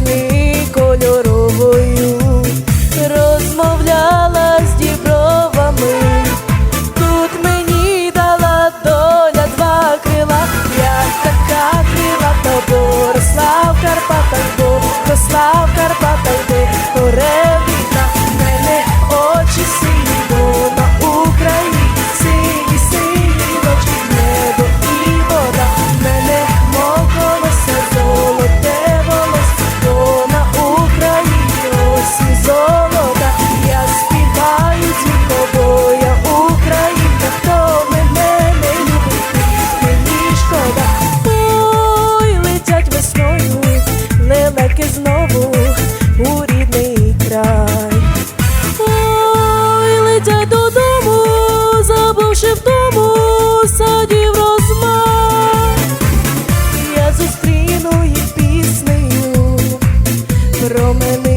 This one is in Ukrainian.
пісни кольоровою, розмовляла з дібровами, тут мені дала доля два крила, я така крила, то боросла в Карпатах promele